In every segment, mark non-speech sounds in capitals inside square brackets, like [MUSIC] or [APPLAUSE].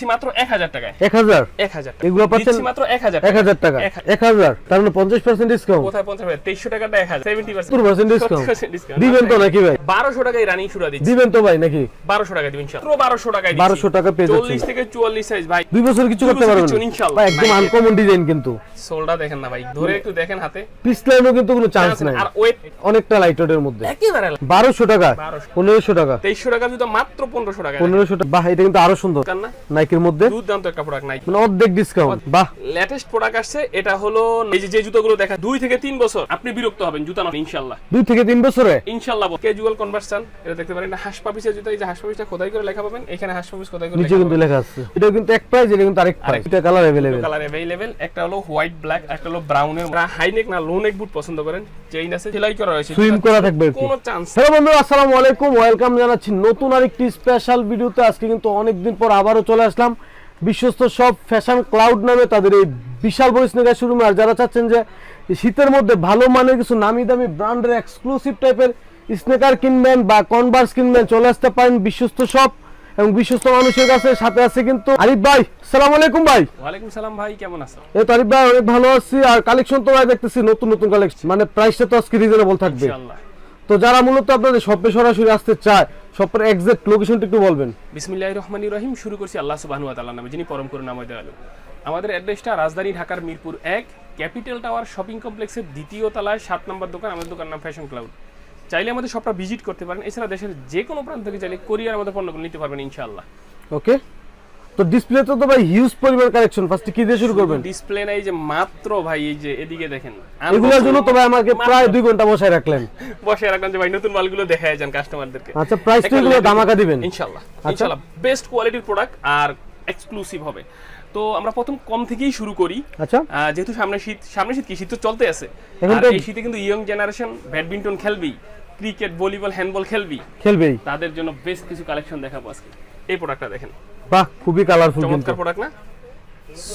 দিচ্ছি মাত্র এক হাজার টাকায়। এক হাজার? এক হাজার এগুলো পাচ্ছেন মাত্র এক হাজার এক হাজার টাকা। এক হাজার। তার মানে পঞ্চাশ পার্সেন্ট ডিসকাউন্ট কোথায় পঞ্চাশ তেইশশো টাকাটা এক হাজার। সেভেন্টি পার্সেন্ট ডিসকাউন্ট দিবেন তো নাকি ভাই? বারোশো টাকায় রানিং শুরু দিচ্ছি। দিবেন তো ভাই নাকি? বারোশো টাকা দিবেন মাত্র বারোশো টাকায় 1200 টাকা পেয়ে চল্লিশ থেকে চুয়াল্লিশ সাইজ ভাই। দুই বছর কিছু করতে পারবেন কিছু না। ইনশাআল্লাহ। ভাই একদম আনকমন ডিজাইন কিন্তু। সোলটা দেখেন না ভাই ধরে একটু দেখেন হাতে। পিছলাইনও কিন্তু কোনো চান্স নাই। আর ওয়েট অনেকটা লাইট ওয়েটের মধ্যে। একেবারে বারোশো টাকা। পনেরোশো টাকা। তেইশশো টাকা মাত্র পনেরোশো টাকা পনেরোশো টাকা। বাহ এটা কিন্তু আরও সুন্দর। না? নাইকের মধ্যে। দুর্দান্ত একটা প্রোডাক্ট নাই মানে অর্ধেক ডিসকাউন্ট বাহ। লেটেস্ট প্রোডাক্ট আসছে এটা হলো এই যে যে জুতোগুলো দেখা দুই থেকে তিন বছর আপনি বিরক্ত হবেন জুতা না ইনশাল্লাহ দুই থেকে তিন বছরে? ইনশাল্লাহ ক্যাজুয়াল কনভার্সন এটা দেখতে পারেন এটা হাঁস পাপিসের জুতো এই যে হাঁস পাপিসটা খোদাই করে লেখা পাবেন এখানে হাঁস পাপিস খোদাই করে নিচে কিন্তু লেখা আছে। এটা কিন্তু এক প্রাইস এটা কিন্তু আরেক প্রাইস এটা কালার অ্যাভেলেবেল কালার অ্যাভেলেবেল একটা হলো হোয়াইট ব্ল্যাক একটা হলো ব্রাউনের হাই নেক না লো নেক বুট পছন্দ করেন চেইন আছে সেলাই করা রয়েছে। সুইম করা থাকবে কোনো চান্স হ্যালো বন্ধু আসসালামু আলাইকুম ওয়েলকাম জানাচ্ছি নতুন আরেকটি স্পেশাল ভিডিওতে আজকে কিন্তু অনেকদিন পর আবারও চলে আসলাম। বিশ্বস্ত সব ফ্যাশন ক্লাউড নামে তাদের এই বিশাল বড় স্নেকার শোরুমে আর যারা চাচ্ছেন যে শীতের মধ্যে ভালো মানের কিছু নামি দামি ব্র্যান্ডের এক্সক্লুসিভ টাইপের স্নেকার কিনবেন বা কনভার্স কিনবেন চলে আসতে পারেন বিশ্বস্ত সব এবং বিশ্বস্ত মানুষের কাছে। সাথে আছে কিন্তু আরিফ ভাই। সালাম আলাইকুম ভাই। ওয়ালাইকুম সালাম ভাই কেমন আছো এই তো আরিফ ভাই অনেক ভালো আছি। আর কালেকশন তো ভাই দেখতেছি নতুন নতুন কালেকশন মানে প্রাইসটা তো আজকে রিজনেবল থাকবে। ইনশাআল্লাহ। তো যারা মূলত আপনাদের শপে সরাসরি আসতে চায় শপের এক্সাক্ট লোকেশনটা একটু বলবেন। বিসমিল্লাহির রহমানির রহিম শুরু করছি আল্লাহ সুবহানাহু ওয়া তাআলার নামে যিনি পরম করুণাময় দয়ালু। আমাদের অ্যাড্রেসটা রাজধানী ঢাকার মিরপুর এক ক্যাপিটাল টাওয়ার শপিং কমপ্লেক্সের দ্বিতীয় তলায় সাত নম্বর দোকান আমাদের দোকান নাম ফ্যাশন ক্লাউড চাইলে আমাদের শপটা ভিজিট করতে পারেন এছাড়া দেশের যে কোনো প্রান্ত থেকে চাইলে কোরিয়ার আমাদের পণ্যগুলো নিতে পারবেন ইনশাআল্লাহ। ওকে তো ডিসপ্লেতে তো ভাই হিউজ পরিমাণ কালেকশন ফার্স্টে কি দিয়ে শুরু করবেন? ডিসপ্লে নাই যে মাত্র ভাই এই যে এদিকে দেখেন। এগুলোর জন্য তো ভাই আমাকে প্রায় দুই ঘণ্টা বসায় রাখলেন। [LAUGHS] বসে রাখলাম যে ভাই নতুন মালগুলো দেখায় যান কাস্টমারদেরকে আচ্ছা প্রাইস তো এগুলো দামাকা দিবেন। ইনশাআল্লাহ ইনশাআল্লাহ। বেস্ট কোয়ালিটির প্রোডাক্ট আর এক্সক্লুসিভ হবে। তো আমরা প্রথম কম থেকেই শুরু করি। আচ্ছা। যেহেতু সামনে শীত সামনে শীত কি? শীত তো চলতে আছে। এখন তো- এই শীতে কিন্তু ইয়ং জেনারেশন ব্যাডমিন্টন খেলবি ক্রিকেট ভলিবল হ্যান্ডবল খেলবি খেলবেই। তাদের জন্য বেশ কিছু কালেকশন দেখাবো আজকে। এই প্রোডাক্টটা দেখেন। বাহ খুবই কালারফুল কিন্তু। চমৎকার প্রোডাক্ট না?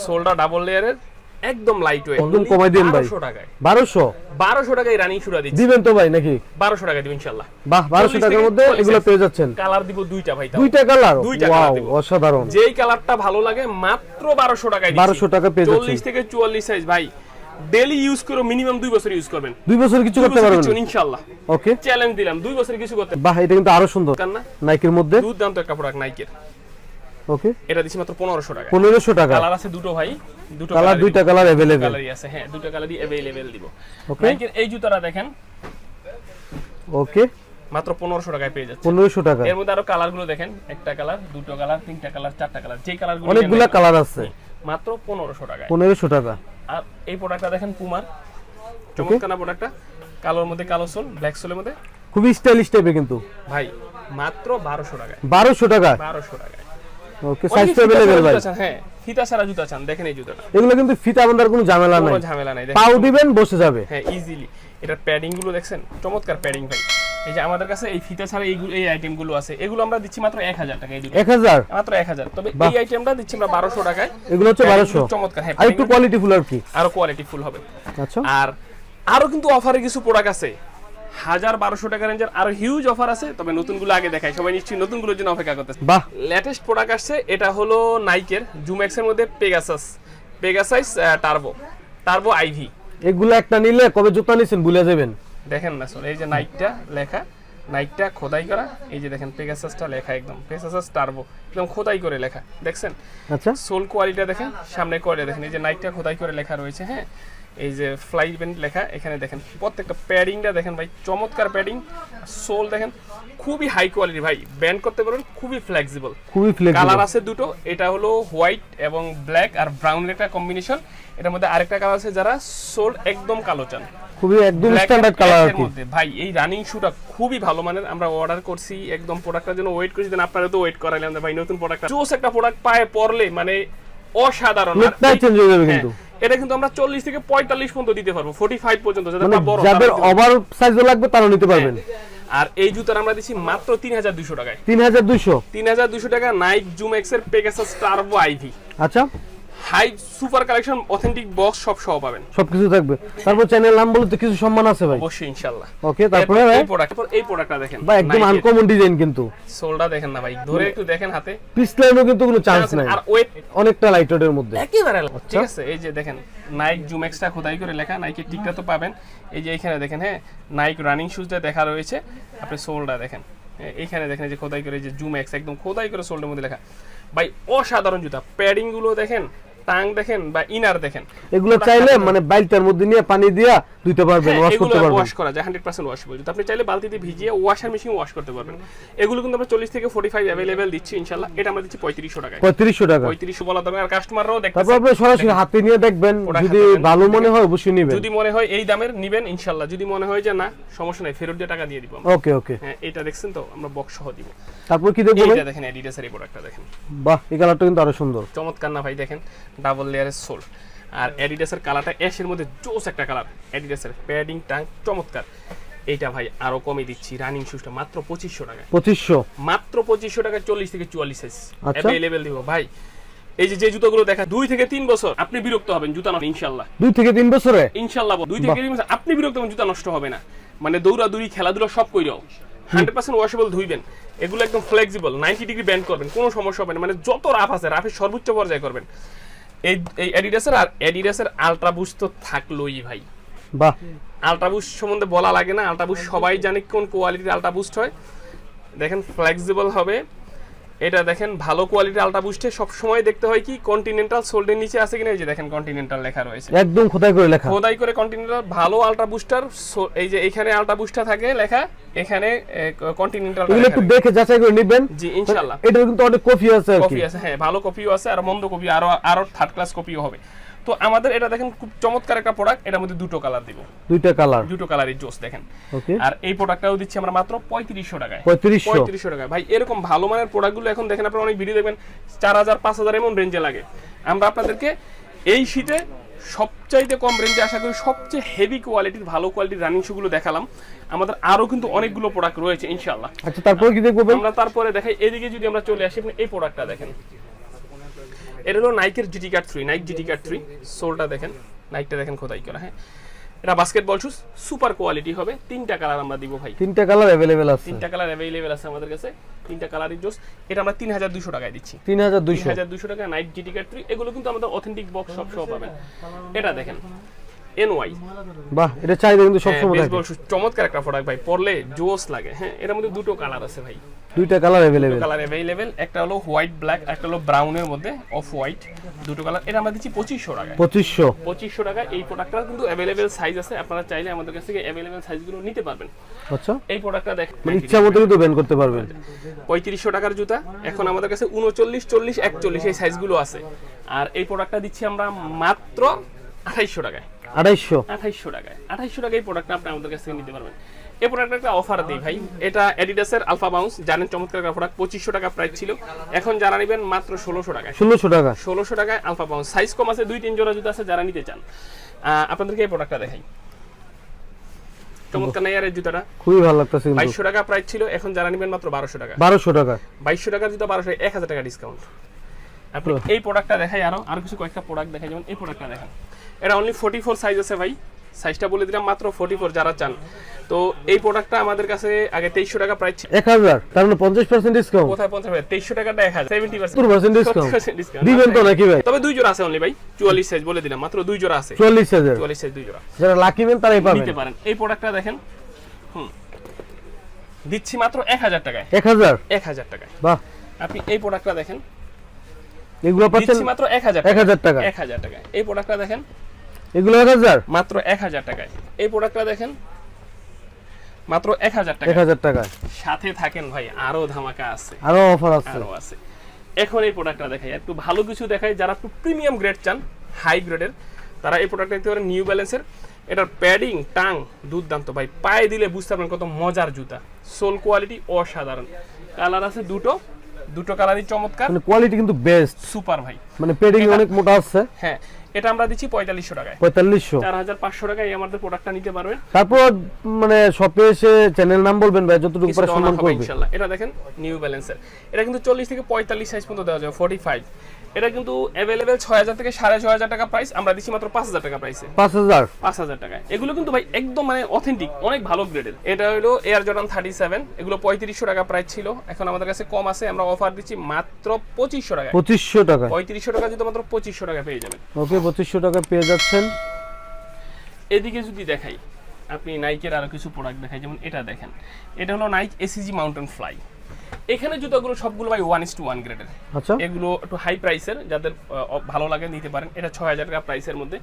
সোলটা ডাবল লেয়ারের একদম লাইট ওয়েট একদম কমাই দিন ভাই। 1200 টাকায়। বারোশো? বারোশো টাকায় রানিং শুরু দিচ্ছি। দিবেন তো ভাই নাকি? বারোশো টাকা দিবেন ইনশাল্লাহ বাহ বারোশো 40 টাকার মধ্যে 40 এগুলো। পেয়ে যাচ্ছেন। কালার দিব দুইটা ভাই দুইটা কালার দুইটা ওয়াও দিব। অসাধারণ। যেই কালারটা ভালো লাগে মাত্র বারোশো টাকায় 1200 টাকা পেয়ে যাচ্ছেন। চল্লিশ থেকে চুয়াল্লিশ সাইজ ভাই। ডেলি ইউজ করে মিনিমাম দুই বছর ইউজ করবেন। দুই বছর কিছু করতে পারবেন? কিছু ইনশাল্লাহ ওকে চ্যালেঞ্জ দিলাম দুই বছর কিছু করতে বাহ এটা কিন্তু আরও সুন্দর। নাইকের মধ্যে? দুর্দান্ত একটা প্রোডাক্ট নাইকের ওকে এটা দিচ্ছি মাত্র পনেরোশো টাকা। পনেরোশো টাকা। কালার আছে দুটো ভাই। দুটো কালার দুইটা কালার অ্যাভেলেবেল কালারই আছে হ্যাঁ দুটো কালারই অ্যাভেলেবেল দিব। ওকে নাইকের এই জুতাটা দেখেন। ওকে মাত্র পনেরোশো টাকায় পেয়ে যাচ্ছে। পনেরোশো টাকা। এর মধ্যে আরও কালারগুলো দেখেন। একটা কালার দুটো কালার তিনটা কালার চারটা কালার যে কালারগুলো অনেকগুলা কালার আছে। মাত্র পনেরোশো টাকায়। পনেরোশো টাকা। আর এই প্রোডাক্টটা দেখেন পুমার চমৎকার প্রোডাক্টটা কালোর মধ্যে কালো সোল ব্ল্যাক সোলের মধ্যে। খুবই স্টাইলিশ টাইপের কিন্তু। ভাই মাত্র বারোশো টাকায়। বারোশো টাকা বারোশো টাকায়। ওকে সাইজ ফিতা ভাই। হ্যাঁ ফিতা জুতা চান দেখেন এই জুতাটা। এগুলো কিন্তু ফিতা বান্ধার কোনো ঝামেলা নাই। কোনো ঝামেলা নাই পাও দিবেন বসে যাবে। হ্যাঁ ইজিলি এটার প্যাডিংগুলো চমৎকার প্যাডিং ভাই। এই যে আমাদের কাছে এই ফিতা ছাড়া এই আইটেমগুলো আছে এগুলো আমরা দিচ্ছি মাত্র টাকা এই মাত্র এক হাজার। তবে এই আইটেমটা দিচ্ছি আমরা টাকায়। এগুলো হচ্ছে গুলো চমৎকার। হ্যাঁ আর একটু কোয়ালিটি ফুল আর কি? আরও কোয়ালিটি ফুল হবে। আচ্ছা। আর আরও কিন্তু অফারে কিছু প্রোডাক্ট আছে। হাজার বারোশো টাকা রেঞ্জের আরও হিউজ অফার আছে তবে নতুনগুলো আগে দেখাই। সবাই নিশ্চয়ই নতুনগুলোর জন্য অপেক্ষা করতেছে। বাহ। লেটেস্ট প্রোডাক্ট আসছে এটা হলো নাইকের জুম্যাক্স এর মধ্যে Pegasus Pegasus turbo turbo IV এগুলো একটা নিলে কবে জুতা নিছেন ভুলে যাবেন। দেখেন না স্যার এই যে নাইটটা লেখা নাইকটা খোদাই করা এই যে দেখেন পেগাসাসটা লেখা একদম পেগাসাস টার্বো একদম খোদাই করে লেখা দেখছেন? আচ্ছা। সোল কোয়ালিটিটা দেখেন সামনে কোয়ালিটি দেখেন এই যে নাইকটা খোদাই করে লেখা রয়েছে হ্যাঁ? এই যে ফ্লাই ইভেন্ট লেখা এখানে দেখেন প্রত্যেকটা প্যাডিংটা দেখেন ভাই চমৎকার প্যাডিং সোল দেখেন খুবই হাই কোয়ালিটি ভাই ব্যান্ড করতে পারবেন খুবই ফ্লেক্সিবল খুবই কালার আছে দুটো এটা হলো হোয়াইট এবং ব্ল্যাক আর ব্রাউন একটা কম্বিনেশন এটার মধ্যে আরেকটা কালার আছে যারা সোল একদম কালো চান। খুবই একদম স্ট্যান্ডার্ড কালার। ভাই এই রানিং শুটা খুবই ভালো মানের আমরা অর্ডার করছি একদম প্রোডাক্টটার জন্য ওয়েট করছি দেন আপনারা তো ওয়েট করাইলেন ভাই নতুন প্রোডাক্ট জোস একটা প্রোডাক্ট পায়ে পড়লে মানে অসাধারণ চেঞ্জ হয়ে যাবে হ্যাঁ, কিন্তু। এটা কিন্তু আমরা চল্লিশ থেকে পঁয়তাল্লিশ পর্যন্ত দিতে পারব ফোর্টি ফাইভ পর্যন্ত যাদের মানে বড় যাদের ওভার সাইজও লাগবে তারাও নিতে পারবেন। পারবে। আর এই জুতার আমরা দিছি মাত্র তিন হাজার দুশো টাকায়। তিন হাজার দুইশো। তিন হাজার দুশো টাকা নাইক জুম এক্সের পেগাসাস টার্বো আইভি আচ্ছা। High super collection authentic box সব সহ পাবেন। সবকিছু থাকবে। তারপর চ্যানেল নাম বলতে কিছু সম্মান আছে ভাই? অবশ্যই ইনশাআল্লাহ। ওকে তারপরে এই প্রোডাক্ট এই প্রোডাক্টটা দেখেন। বা একদম আনকমন ডিজাইন কিন্তু। সোলটা দেখেন না ভাই ধরে একটু দেখেন হাতে। পিছলাইনও কিন্তু কোনো চান্স নাই। আর ওয়েট অনেকটা লাইট ওয়েটের মধ্যে। একেবারে ঠিক আছে এই যে দেখেন নাইক জুম এক্সটা খোদাই করে লেখা নাইকের টিকটা তো পাবেন। এই যে এখানে দেখেন হ্যাঁ নাইক রানিং শুজটা দেখা রয়েছে। আপনি সোলটা দেখেন। এ- এইখানে দেখেন যে খোদাই করে এই যে জুম এক্স একদম খোদাই করে সোলটার মধ্যে লেখা। ভাই অসাধারণ জুতা। প্যাডিংগুলো দেখেন টাং দেখেন বা ইনার দেখেন। এগুলো চাইলে মানে বাইলটার মধ্যে নিয়ে পানি দিয়া ধুইতে পারবেন ওয়াশ করতে পারবেন। ওয়াশ করা যায় হান্ড্রেড পার্সেন্ট ওয়াশেবল জুতা আপনি চাইলে বালতিতে ভিজিয়ে ওয়াশার মেশিন ওয়াশ করতে পারবেন। এগুলো কিন্তু আমরা চল্লিশ থেকে ফোর্টি ফাইভ অ্যাভেলেবেল দিচ্ছি ইনশাল্লাহ এটা আমরা দিচ্ছি পঁয়ত্রিশশো টাকায়। পঁয়ত্রিশশো টাকা। পঁয়ত্রিশশো বলা দরকার আর কাস্টমাররাও দেখতে তারপর আপনি সরাসরি হাতে নিয়ে দেখবেন যদি ভালো মনে হয় অবশ্যই নিবেন। যদি মনে হয় এই দামের নিবেন ইনশাল্লাহ যদি মনে হয় যে না সমস্যা নাই ফেরত দিয়ে টাকা দিয়ে দিব ওকে ওকে। হ্যাঁ এটা দেখছেন তো আমরা বক্স সহ দিব। তারপর কি দেখব ভাই? এইটা দেখেন অ্যাডিডাসের এই প্রোডাক্টটা দেখেন। বাহ এই কালারটা কিন্তু আরও সুন্দর। চমৎকার না ভাই দেখেন। ডাবল লেয়ারের সোল আর অ্যাডিডাসের কালারটা অ্যাশের মধ্যে জোস একটা কালার অ্যাডিডাসের প্যাডিং টাং চমৎকার। এইটা ভাই আরও কমে দিচ্ছি রানিং শুজটা মাত্র পঁচিশশো টাকা পঁচিশশো? মাত্র পঁচিশশো টাকা চল্লিশ থেকে চুয়াল্লিশ সাইজ। অ্যাভেলেবেল দিব ভাই। এই যে যে জুতোগুলো দেখা দুই থেকে তিন বছর আপনি বিরক্ত হবেন জুতা নষ্ট ইনশাল্লাহ। দুই থেকে তিন বছরে? ইনশাল্লাহ দুই থেকে তিন বছর আপনি বিরক্ত হবেন জুতা নষ্ট হবে না। মানে দৌড়াদৌড়ি খেলাধুলা সব কইরাও হান্ড্রেড পার্সেন্ট ওয়াশেবল ধুইবেন। এগুলো একদম ফ্লেক্সিবল নাইনটি ডিগ্রি ব্যান্ড করবেন কোনো সমস্যা হবে না। মানে যত রাফ আছে রাফের সর্বোচ্চ পর্যায়ে করবেন। এই এই অ্যাডিডাসের আর অ্যাডিডাসের আলট্রা বুস্ট তো থাকলোই ভাই। বাহ। আলট্রা বুস্ট সম্বন্ধে বলা লাগে না আলট্রা বুস্ট সবাই জানে কোন কোয়ালিটির আলট্রা বুস্ট হয়। দেখেন ফ্লেক্সিবল হবে। এটা দেখেন ভালো কোয়ালিটির আলট্রা বুস্টে সব সময় দেখতে হয় কি কন্টিনেন্টাল সোল্ডের নিচে আছে কিনা এই যে দেখেন কন্টিনেন্টাল লেখা রয়েছে। একদম খোদাই করে লেখা। খোদাই করে কন্টিনেন্টাল ভালো আলট্রা বুস্টার এই যে এখানে আলট্রা বুস্টার থাকে লেখা এখানে কন্টিনেন্টাল এগুলো একটু দেখে যাচাই করে নেবেন। জি ইনশাআল্লাহ। এটা কিন্তু অনেক কপি আছে কপি আছে হ্যাঁ ভালো কপিও আছে আর মন্দ কপি আরও আরও থার্ড ক্লাস কপিও হবে। তো আমাদের এটা দেখেন খুব চমৎকার একটা প্রোডাক্ট এটার মধ্যে দুটো কালার দিব। দুইটা কালার দুটো কালারই জোস দেখেন। ওকে আর এই প্রোডাক্টটাও দিচ্ছি আমরা মাত্র পঁয়ত্রিশশো টাকায়। পঁয়ত্রিশশো? পঁয়ত্রিশশো টাকায়। ভাই এরকম ভালো মানের প্রোডাক্টগুলো এখন দেখেন আপনারা অনেক ভিডিও দেখবেন চার হাজার পাঁচ হাজার এমন রেঞ্জে লাগে। আমরা আপনাদেরকে এই শীতে সবচাইতে কম রেঞ্জে আশা করি সবচেয়ে হেভি কোয়ালিটির ভালো কোয়ালিটির রানিং শুগুলো দেখালাম। আমাদের আরও কিন্তু অনেকগুলো প্রোডাক্ট রয়েছে ইনশাআল্লাহ। আচ্ছা তারপর কি দেখব আমরা তারপরে দেখাই। এদিকে যদি আমরা চলে আসি আপনি এই প্রোডাক্টটা দেখেন। এটা হলো নাইকের GT card three Nike GT card three সোলটা দেখেন নাইকটা দেখেন খোদাই করা হ্যাঁ। এটা বাস্কেটবল শুজ সুপার কোয়ালিটি হবে তিনটা কালার আমরা দিব ভাই। তিনটা কালার অ্যাভেলেবেল আছে। তিনটা কালার अवेलेबल আছে আমাদের কাছে তিনটা কালারই জোস এটা আমরা তিন হাজার দুশো টাকায় দিচ্ছি। তিন হাজার তিন দুইশো হাজার দুশো টাকা নাইট জিটি কার্ড থ্রি এগুলো কিন্তু আমাদের অথেন্টিক বক্স সব সব পাবেন। এটা দেখেন এন ওয়াই বাহ এটা চাহিদা কিন্তু সবসময় থাকে বেসবল চমৎকার একটা প্রোডাক্ট ভাই পরলে জোস লাগে। হ্যাঁ এটার মধ্যে দুটো কালার আছে ভাই। দুইটা কালার অ্যাভেলেবেল কালার অ্যাভেলেবেল একটা হলো হোয়াইট ব্ল্যাক একটা হলো ব্রাউনের মধ্যে অফ হোয়াইট দুটো কালার এটা আমরা দিচ্ছি পঁচিশশো টাকায়। পঁচিশশো। পঁচিশশো টাকা এই প্রোডাক্টটা কিন্তু অ্যাভেলেবেল সাইজ আছে আপনারা চাইলে আমাদের কাছ থেকে অ্যাভেলেবেল সাইজগুলো নিতে পারবেন। আচ্ছা। এই প্রোডাক্টটা দেখেন। মানে ইচ্ছা মতো কিন্তু ব্যান করতে পারবেন। পঁয়ত্রিশশো টাকার জুতা এখন আমাদের কাছে উনচল্লিশ চল্লিশ একচল্লিশ এই সাইজগুলো আছে। আর এই প্রোডাক্টটা দিচ্ছি আমরা মাত্র আঠাইশশো টাকায়। আড়াইশো। আঠাইশশো টাকায়। আঠাইশশো টাকায় প্রোডাক্টটা আপনি আমাদের কাছ থেকে নিতে পারবেন। এই প্রোডাক্টটা একটা অফার দিই ভাই। এটা অ্যাডিডাসের আলফা বাউন্স জানেন চমৎকার একটা প্রোডাক্ট পঁচিশশো টাকা প্রাইস ছিল। এখন যারা নেবেন মাত্র ষোলোশো টাকায়। ষোলোশো টাকা। ষোলোশো টাকায় আলফা বাউন্স সাইজ কম আছে দুই তিন জোড়া জুতো আছে যারা নিতে চান। আপনাদেরকে এই প্রোডাক্টটা দেখাই। চমৎকার জুতাটা। খুবই ভালো লাগতেছে বাইশশো টাকা প্রাইস ছিল এখন যারা নেবেন মাত্র বারোশো টাকা। বারোশো টাকা। বাইশশো টাকার জুতো বারোশো এক হাজার টাকা ডিসকাউন্ট আপনি এই প্রোডাক্টটা দেখাই আরও। আর কিছু কয়েকটা প্রোডাক্ট দেখাই। যেমন এই প্রোডাক্টটা দেখেন। এটা অনলি ফোর্টি ফোর সাইজ আছে ভাই। সাইজটা বলে দিলাম মাত্র ফোর্টি ফোর যারা চান। তো এই প্রোডাক্টটা আমাদের কাছে আগে তেইশশো টাকা প্রাইস ছিল। এক হাজার তার মানে পঞ্চাশ পার্সেন্ট ডিসকাউন্ট কোথায় পঞ্চাশ তেইশশো টাকাটা এক হাজার। সেভেন্টি সত্তর পার্সেন্ট ডিসকাউন্ট দিবেন তো নাকি ভাই? তবে দুই জোড়া আছে অনলি ভাই। চুয়াল্লিশ সাইজ বলে দিলাম মাত্র দুই জোড়া আছে। চল্লিশ হাজার চুয়াল্লিশ সাইজ দুই জোড়া। যারা লাকি মেন তারাই পাবেন। নিতে পারেন। এই প্রোডাক্টটা দেখেন। হুম। দিচ্ছি মাত্র এক হাজার টাকায়। এক হাজার? এক হাজার টাকায়। বাহ। আপনি এই প্রোডাক্টটা দেখেন। এগুলো পাচ্ছেন দিচ্ছি মাত্র এক হাজার এক হাজার টাকা এক হাজার টাকায়। এই প্রোডাক্টটা দেখেন। এগুলো এক হাজার? মাত্র এক হাজার টাকায়। এই প্রোডাক্টটা দেখেন মাত্র এক হাজার এক টাকা হাজার টাকা সাথে থাকেন ভাই আরও ধামাকা আছে। আরও অফার আছে। আরও আছে। এখন এই প্রোডাক্টটা দেখাই একটু ভালো কিছু দেখাই যারা একটু প্রিমিয়াম গ্রেড চান হাই গ্রেডের তারা এই প্রোডাক্টটা দেখতে পারেন নিউ ব্যালেন্সের এটার প্যাডিং টাং দুর্দান্ত ভাই। পায়ে দিলে বুঝতে পারবেন কত মজার জুতা। সোল কোয়ালিটি অসাধারণ। কালার আছে দুটো দুটো কালারই চমৎকার। মানে কোয়ালিটি কিন্তু বেস্ট সুপার ভাই। মানে প্যাডিং অনেক মোটা আছে। হ্যাঁ এটা আমরা দিচ্ছি পঁয়তাল্লিশশো টাকায়। পঁয়তাল্লিশশো? চার হাজার পাঁচশো টাকায় আমাদের প্রোডাক্টটা নিতে পারবেন। তারপর মানে শপে এসে চ্যানেল নাম বলবেন ভাই যতটুকু পারে সম্মান অনার হবে করবে। ইনশাল্লাহ। এটা দেখেন নিউ ব্যালেন্সের এটা কিন্তু চল্লিশ থেকে পঁয়তাল্লিশ সাইজ পর্যন্ত দেওয়া যাবে ফোর্টি ফাইভ এটা কিন্তু অ্যাভেলেবেল ছয় হাজার থেকে সাড়ে ছয় হাজার টাকা প্রাইস আমরা দিচ্ছি মাত্র পাঁচ হাজার টাকা প্রাইসে পাঁচ হাজার? পাঁচ হাজার টাকায়। এগুলো কিন্তু ভাই একদম মানে অথেন্টিক অনেক ভালো গ্রেডের এটা হলো এয়ার জর্ডান থার্টি সেভেন এগুলো পঁয়ত্রিশশো টাকা প্রাইস ছিল। এখন আমাদের কাছে কম আছে আমরা অফার দিচ্ছি মাত্র পঁচিশশো টাকায়। পঁচিশশো টাকা পঁয়ত্রিশশো টাকা যদি মাত্র পঁচিশশো টাকা পেয়ে যাবেন। ওকে পঁচিশশো টাকা পেয়ে যাচ্ছেন। এদিকে যদি দেখাই আপনি নাইকের আরও কিছু প্রোডাক্ট দেখাই যেমন এটা দেখেন। এটা হলো নাইক এসিজি মাউন্টেন ফ্লাই এখানে জুতোগুলো সবগুলো ভাই ওয়ান ইস টু ওয়ান গ্রেডের আচ্ছা। এগুলো একটু হাই প্রাইসের যাদের ভালো লাগে নিতে পারেন। এটা ছয় হাজার টাকা প্রাইসের মধ্যে।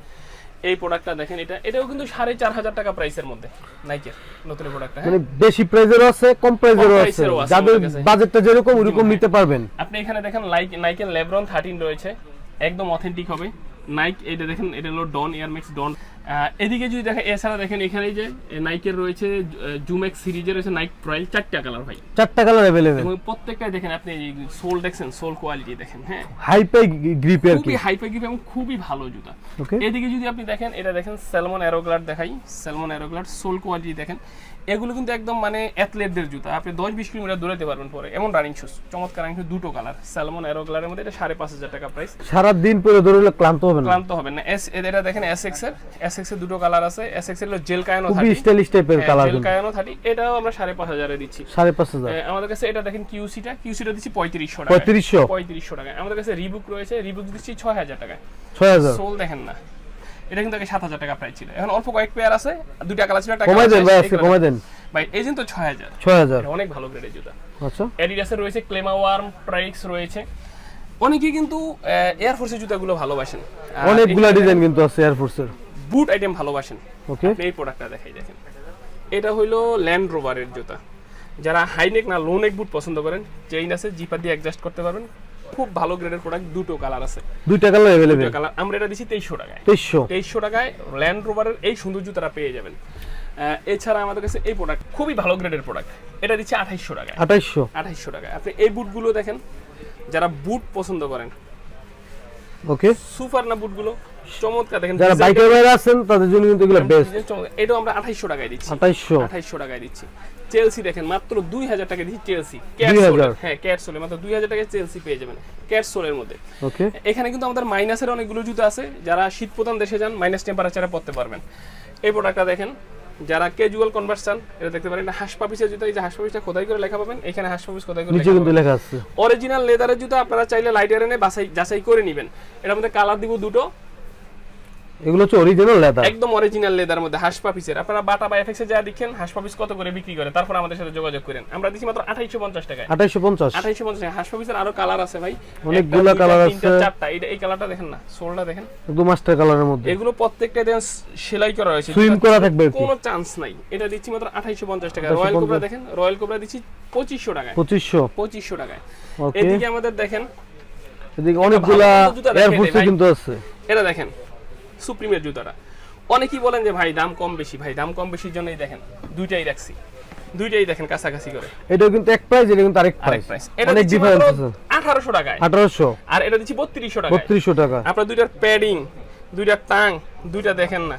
এই প্রোডাক্টটা দেখেন এটা এটাও কিন্তু সাড়ে চার হাজার টাকা প্রাইসের মধ্যে নাইকের নতুন প্রোডাক্টটা হ্যাঁ? মানে বেশি প্রাইজেরও আছে কম প্রাইজেরও প্রাইসেরও আছে। যাদের বাজেটটা যেরকম ওরকম নিতে পারবেন। আপনি এখানে দেখেন লাইক নাইকের লেব্রন থার্টিন রয়েছে। একদম অথেন্টিক হবে। নাইক এটা দেখেন এটা হলো ডন এয়ারম্যাক্স ডন এদিকে যদি দেখেন এছাড়া দেখেন এখানে যে নাইকের রয়েছে জুমেক্স সিরিজের রয়েছে নাইক প্রাইল চারটা কালার ভাই। চারটা কালার অ্যাভেলেবেল এবং প্রত্যেকটাই দেখেন আপনি সোল দেখছেন সোল কোয়ালিটি দেখেন হ্যাঁ? হাই পাই গ্রিপ আর কি? খুবই হাই পাই এবং খুবই ভালো জুতা। এদিকে যদি আপনি দেখেন এটা দেখেন স্যালমন অ্যারোগ্লার দেখাই স্যালমন অ্যারোগ্লার সোল কোয়ালিটি দেখেন। এগুলো কিন্তু একদম মানে অ্যাথলেটদের জুতা। আপনি দশ বিশ কিলোমিটার দৌড়াতে পারবেন পরে। এমন রানিং শুজ চমৎকার রানিং দুটো কালার স্যালমন অ্যারোগ্লারের মধ্যে এটা সাড়ে পাঁচ হাজার টাকা প্রাইস সারা দিন পরে দৌড়লে ক্লান্ত হবে ক্লান্ত হবে না। এস এটা দেখেন এস এক্সের। এস এক্সের দুটো কালার আছে। এস এক্সের জেল কায়ানো খুবই থার্টি স্টাইলিশ টাইপের কালার জেল কায়ানো থার্টি এটাও আমরা সাড়ে পাঁচ হাজারে দিচ্ছি। সাড়ে পাঁচ হাজার। আমাদের কাছে এটা দেখেন কিউসিটা কিউসিটা দিচ্ছি পঁয়ত্রিশশো টাকা পঁয়ত্রিশশো। পঁয়ত্রিশশো টাকা আমাদের কাছে রিবুক রয়েছে। রিবুক দিচ্ছি ছয় হাজার টাকায়। ছয় হাজার। সোল দেখেন না। এটা কিন্তু আগে সাত হাজার টাকা প্রাইস ছিল। এখন অল্প কয়েক পেয়ার আছে দুইটা কালার ছিল একটা কমাই দেন ভাই আজকে। কমাই দেন। ভাই এই তো ছয় হাজার। ছয় হাজার। অনেক ভালো গ্রেডের জুতা। আচ্ছা। অ্যাডিডাসের রয়েছে ক্লেমা ওয়ার্ম প্রাইক্স রয়েছে। অনেকেই কিন্তু এয়ারফোর্সের জুতাগুলো ভালোবাসেন। অনেকগুলা ডিজাইন কিন্তু আছে এয়ারফোর্সের বুট আইটেম ভালোবাসেন। ওকে এই প্রোডাক্টটা দেখাই দেখেন। এটা হইল ল্যান্ড রোভারের জুতা। যারা হাইনেক না লো নেক বুট পছন্দ করেন চেইন আছে জিপার দিয়ে অ্যাডজাস্ট করতে পারবেন। খুব ভালো গ্রেডের প্রোডাক্ট দুটো কালার আছে। দুইটা কালার अवेलेबल দুটো কালার আমরা এটা দিছি তেইশশো টাকায়। 2300 2300 টাকায় ল্যান্ড রোভারের এই সুন্দর জুতাটা পেয়ে যাবেন। এছাড়া আমাদের কাছে এই প্রোডাক্ট খুবই ভালো গ্রেডের প্রোডাক্ট এটা দিচ্ছে আঠাইশশো টাকায়। আঠাইশশো? আঠাইশশো টাকায়। আপনি এই বুটগুলো দেখেন যারা বুট পছন্দ করেন। ওকে সুপার না বুটগুলো চমৎকার দেখেন যারা design- বাইকের বাইরে আছেন তাদের জন্য কিন্তু এগুলো বেস্ট এটাও আমরা আঠাইশশো টাকায় দিচ্ছি। আঠাইশশো। আঠাইশশো টাকায় দিচ্ছি। চেলসি দেখেন মাত্র দুই হাজার টাকা দিচ্ছি চেলসি 2000 হ্যাঁ মাত্র দুই হাজার টাকায় চেলসি পেয়ে যাবেন। ক্যাট সোলের মধ্যে। ওকে। এখানে কিন্তু আমাদের মাইনাসের অনেকগুলো জুতো আছে। যারা শীত প্রধান দেশে যান মাইনাস টেম্পারেচারে পড়তে পারবেন। এই প্রোডাক্টটা দেখেন যারা ক্যাজুয়াল কনভার্স চান এটা দেখতে পারেন। হাঁস পাপিসের জুতো। এই যে হাঁস পাপিসটা খোদাই করে লেখা পাবেন? এখানে হাঁস পাপিস খোদাই করে নিচে কিন্তু লেখা আছে। অরিজিনাল লেদারের জুতো আপনারা চাইলে লাইটার এনে বাছাই যাচাই করে নেবেন। এটার মধ্যে কালার দিব দুটো। এগুলো হচ্ছে অরিজিনাল লেদার একদম অরিজিনাল লেদার মধ্যে হাঁস পাপিসের আপনারা বাটা বা এফএক্সে যা দেখেন হাঁস পাপিস কত করে বিক্রি করে? তারপর আমাদের সাথে যোগাযোগ করেন। আমরা দিচ্ছি মাত্র আঠাইশো পঞ্চাশ টাকায়। আঠাইশো পঞ্চাশ। আঠাইশো পঞ্চাশ টাকা হাঁস পাপিসের আরও কালার আছে ভাই। অনেকগুলা তিনটা, আছে। চারটা। এটা এই কালারটা দেখেন না সোলটা দেখেন। একদম মাস্টার কালারের মধ্যে। এগুলো প্রত্যেকটা দেখেন সেলাই করা হয়েছে। সুইম করা থাকবে কোনো চান্স নাই। এটা দিচ্ছি মাত্র আঠাইশো পঞ্চাশ টাকা 2850 রয়্যাল কোবরা দেখেন রয়্যাল কোবরা দিচ্ছি পঁচিশশো টাকায়। পঁচিশশো। পঁচিশশো টাকায়। ওকে এদিকে আমাদের দেখেন এদিকে অনেকগুলা এয়ারফোর্সে। কিন্তু আছে। এটা দেখেন সুপ্রিমের জুতাটা। অনেকেই বলেন যে ভাই দাম কম বেশি ভাই দাম কম বেশির জন্যই দেখেন দুইটাই রাখছি দুইটাই দেখেন কাছাকাছি করে। এটাও কিন্তু এক প্রাইস এটা কিন্তু আরেক প্রাইস এটা অনেক ডিফারেন্স আছে। আঠারোশো টাকায়। আঠারোশো। আর এটা দিচ্ছি বত্রিশশো টাকায়। বত্রিশশো টাকা। আপনার দুইটার প্যাডিং দুইটার টাং দুইটা দেখেন না।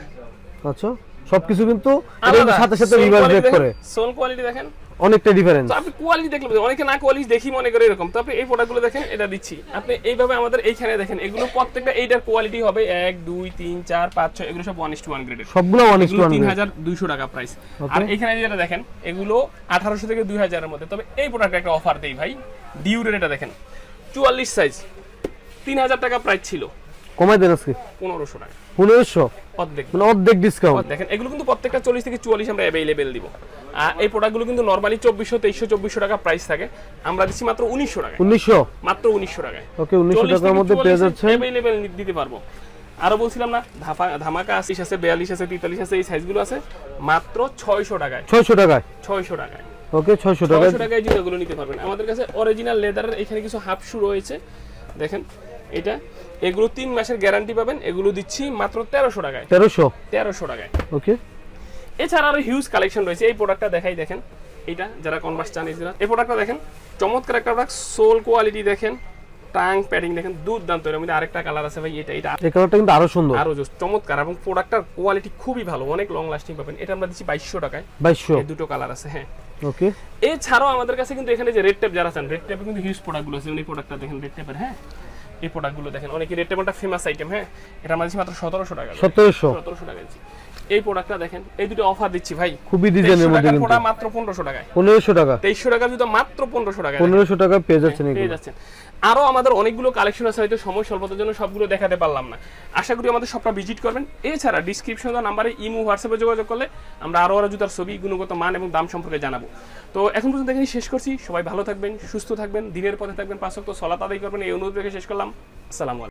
আচ্ছা সবকিছু কিন্তু এটা কিন্তু সাথে সাথে রিভার্স ব্রেক করে। সোল কোয়ালিটি দেখেন। অনেকটা ডিফারেন্স আপনি কোয়ালিটি দেখলে অনেকে না কোয়ালিটি দেখি মনে করে এরকম। তো আপনি এই প্রোডাক্টগুলো দেখেন এটা দিচ্ছি। আপনি এইভাবে আমাদের এইখানে দেখেন এগুলো প্রত্যেকটা এইটার কোয়ালিটি হবে এক দুই তিন চার পাঁচ ছয় এগুলো সব ওয়ান ইস টু ওয়ান গ্রেডের সবগুলো অনেক এগুলো তিন হাজার দুইশো টাকা প্রাইস আর এখানে যেটা দেখেন এগুলো আঠারোশো থেকে দুই হাজারের মধ্যে। তবে এই প্রোডাক্টে একটা অফার দেই ভাই। ডিউরের এটা দেখেন। চুয়াল্লিশ সাইজ তিন হাজার টাকা প্রাইস ছিল। কমাই দেন আজকে। পনেরোশো টাকা। পনেরোশো? অর্ধেক। মানে অর্ধেক ডিসকাউন্ট দেখেন এগুলো কিন্তু প্রত্যেকটা চল্লিশ থেকে চুয়াল্লিশ আমরা অ্যাভেলেবেল দিব। এই প্রোডাক্টগুলো কিন্তু নর্মালি চব্বিশশো তেইশশো চব্বিশশো টাকা প্রাইস থাকে। আমরা দিচ্ছি মাত্র উনিশশো টাকা উনিশশো? মাত্র উনিশশো টাকায়। ওকে উনিশশো টাকার মধ্যে পেয়ে যাচ্ছে অ্যাভেলেবেল দিতে পারব। আরও বলছিলাম না ধাপা ধামাকা আশিস আছে বিয়াল্লিশ আছে তেতাল্লিশ আছে এই সাইজগুলো আছে। মাত্র ছয়শো টাকায়। ছয়শো টাকায়? ছয়শো টাকায়। ওকে ছয়শো টাকায়। ছয়শো টাকায় জুতোগুলো নিতে পারবেন। আমাদের কাছে অরিজিনাল লেদারের এখানে কিছু হাফ শু রয়েছে। দেখেন এটা এগুলো তিন মাসের গ্যারান্টি পাবেন এগুলো দিচ্ছি মাত্র তেরোশো টাকায়। তেরোশো? তেরোশো টাকায়। ওকে। এছাড়া আরও হিউজ কালেকশন রয়েছে এই প্রোডাক্টটা দেখাই দেখেন। এটা যারা কনভার্স চান এই এই প্রোডাক্টটা দেখেন চমৎকার একটা প্রোডাক্ট সোল কোয়ালিটি দেখেন টাং প্যাডিং দেখেন দুর্দান্ত। এর মধ্যে আরেকটা কালার আছে ভাই এটা এটা এই কালারটা কিন্তু আরও সুন্দর। আরও চমৎকার এবং প্রোডাক্টটার কোয়ালিটি খুবই ভালো অনেক লং লাস্টিং পাবেন। এটা আমরা দিচ্ছি বাইশশো টাকায়। বাইশশো। এই দুটো কালার আছে হ্যাঁ। ওকে। এছাড়াও আমাদের কাছে কিন্তু এখানে যে রেড টেপ যারা চান রেড টেপে কিন্তু হিউজ প্রোডাক্টগুলো আছে উনি প্রোডাক্টটা দেখেন রেড টেপের হ্যাঁ। এই প্রোডাক্টগুলো দেখেন অনেকে রেড টেবলটা ফেমাস আইটেম হ্যাঁ? এটা আমাদের মাত্র সতেরোশো টাকা সতেরোশো? সতেরোশো টাকা দিচ্ছি এই প্রোডাক্টটা দেখেন এই দুটো অফার দিচ্ছি ভাই। খুবই ডিজাইনের মধ্যে কিন্তু। প্রোডাক্ট মাত্র পনেরোশো টাকায়। পনেরোশো টাকা। তেইশশো টাকা জুতো মাত্র পনেরোশো টাকা পনেরোশো টাকা পেয়ে যাচ্ছেন পেয়ে যাচ্ছেন। আরও আমাদের অনেকগুলো কালেকশন আছে, হয়তো সময় স্বল্পতার জন্য সবগুলো দেখাতে পারলাম না। আশা করি আমাদের সবটা ভিজিট করবেন। এছাড়া ডিসক্রিপশন নাম্বারে ইমো হোয়াটসঅ্যাপে যোগাযোগ করলে আমরা আরও আরও জুতার ছবি, গুণগত মান এবং দাম সম্পর্কে জানাব। তো এখন পর্যন্ত এখানে শেষ করছি। সবাই ভালো থাকবেন, সুস্থ থাকবেন, দিনের পথে থাকবেন। পাঁচ তো সলাত আদায় করবেন। এই অনুরোধ রেখে শেষ করলাম। আসসালামু